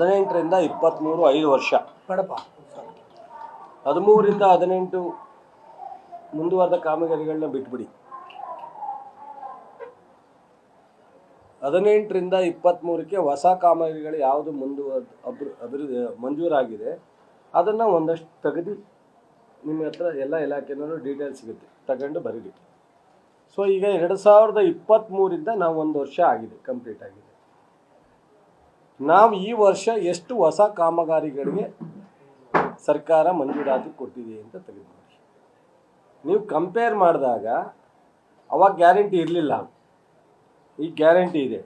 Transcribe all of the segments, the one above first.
ಹದಿನೆಂಟರಿಂದ ಇಪ್ಪತ್ತ್ಮೂರು ಐದು ವರ್ಷ. ಕಡಪ ಹದಿಮೂರಿಂದ ಹದಿನೆಂಟು ಮುಂದುವರೆದ ಕಾಮಗಾರಿಗಳನ್ನ ಬಿಟ್ಬಿಡಿ. ಹದಿನೆಂಟರಿಂದ ಇಪ್ಪತ್ತ್ಮೂರಕ್ಕೆ ಹೊಸ ಕಾಮಗಾರಿಗಳು ಯಾವುದು ಮುಂದುವರ್ ಅಭಿವೃ ಅಭಿವೃದ್ಧಿ ಮಂಜೂರಾಗಿದೆ. ಅದನ್ನು ಒಂದಷ್ಟು ತೆಗೆದು ನಿಮ್ಮ ಹತ್ರ ಎಲ್ಲ ಇಲಾಖೆನೂ ಡೀಟೇಲ್ ಸಿಗುತ್ತೆ. ತಗೊಂಡು ಬರೀರಿ. ಸೊ ಈಗ ಎರಡು ಸಾವಿರದ ಇಪ್ಪತ್ತ್ಮೂರಿಂದ ನಾವು ಒಂದು ವರ್ಷ ಆಗಿದೆ ಕಂಪ್ಲೀಟ್ ಆಗಿದೆ. ನಾವು ಈ ವರ್ಷ ಎಷ್ಟು ಹೊಸ ಕಾಮಗಾರಿಗಳಿಗೆ ಸರ್ಕಾರ ಮಂಜೂರಾತಿ ಕೊಟ್ಟಿದೆ ಅಂತ ತೆಗೆದು ನೀವು ಕಂಪೇರ್ ಮಾಡಿದಾಗ ಅವಾಗ ಗ್ಯಾರಂಟಿ ಇರಲಿಲ್ಲ. ಈ ಗ್ಯಾರಂಟಿ ಇದೆ.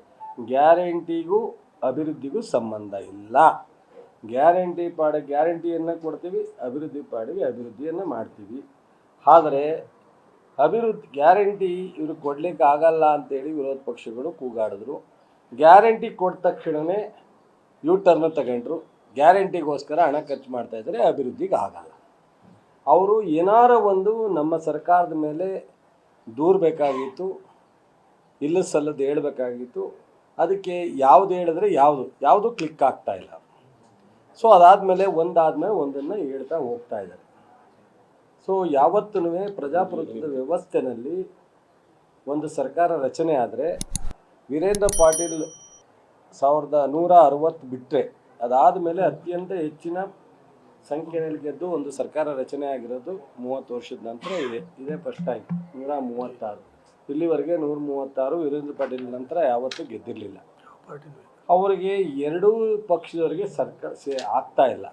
ಗ್ಯಾರಂಟಿಗೂ ಅಭಿವೃದ್ಧಿಗೂ ಸಂಬಂಧ ಇಲ್ಲ. ಗ್ಯಾರಂಟಿ ಪಾಡ ಗ್ಯಾರಂಟಿಯನ್ನು ಕೊಡ್ತೀವಿ, ಅಭಿವೃದ್ಧಿ ಪಾಡಿಗೆ ಅಭಿವೃದ್ಧಿಯನ್ನು ಮಾಡ್ತೀವಿ. ಆದರೆ ಅಭಿವೃದ್ಧಿ ಗ್ಯಾರಂಟಿ ಇವರು ಕೊಡ್ಲಿಕ್ಕೆ ಆಗಲ್ಲ ಅಂತೇಳಿ ವಿರೋಧ ಪಕ್ಷಗಳು ಕೂಗಾಡಿದ್ರು. ಗ್ಯಾರಂಟಿ ಕೊಟ್ಟ ತಕ್ಷಣವೇ ಯೂ ಟರ್ನ್ ತಗೊಂಡ್ರು. ಗ್ಯಾರಂಟಿಗೋಸ್ಕರ ಹಣ ಖರ್ಚು ಮಾಡ್ತಾ ಇದ್ದರೆ, ಅಭಿವೃದ್ಧಿಗೆ ಆಗಲ್ಲ. ಅವರು ಏನಾರ ಒಂದು ನಮ್ಮ ಸರ್ಕಾರದ ಮೇಲೆ ದೂರಬೇಕಾಗಿತ್ತು, ಇಲ್ಲ ಸಲ್ಲದು ಹೇಳಬೇಕಾಗಿತ್ತು. ಅದಕ್ಕೆ ಯಾವುದು ಹೇಳಿದ್ರೆ ಯಾವುದು ಯಾವುದು ಕ್ಲಿಕ್ ಆಗ್ತಾ ಇಲ್ಲ. ಸೊ ಅದಾದಮೇಲೆ ಒಂದಾದಮೇಲೆ ಒಂದನ್ನು ಹೇಳ್ತಾ ಹೋಗ್ತಾ ಇದ್ದಾರೆ. ಸೊ ಯಾವತ್ತೂ ಪ್ರಜಾಪ್ರಭುತ್ವದ ವ್ಯವಸ್ಥೆನಲ್ಲಿ ಒಂದು ಸರ್ಕಾರ ರಚನೆ ಆದರೆ ವೀರೇಂದ್ರ ಪಾಟೀಲ್ ಸಾವಿರದ ನೂರ ಅರವತ್ತು ಬಿಟ್ಟರೆ ಅದಾದಮೇಲೆ ಅತ್ಯಂತ ಹೆಚ್ಚಿನ ಸಂಖ್ಯೆಯಲ್ಲಿ ಗೆದ್ದು ಒಂದು ಸರ್ಕಾರ ರಚನೆ ಆಗಿರೋದು ಮೂವತ್ತು ವರ್ಷದ ನಂತರ ಇದೆ. ಇದೇ ಫಸ್ಟ್ ಟೈಮ್ ನೂರ ಮೂವತ್ತಾರು. ಇಲ್ಲಿವರೆಗೆ ನೂರ ಮೂವತ್ತಾರು ವೀರೇಂದ್ರ ಪಾಟೀಲ್ ನಂತರ ಯಾವತ್ತೂ ಗೆದ್ದಿರಲಿಲ್ಲ. ಅವರಿಗೆ ಎರಡೂ ಪಕ್ಷದವರಿಗೆ ಸರ್ಕಾರ ಸೇ ಆಗ್ತಾ ಇಲ್ಲ.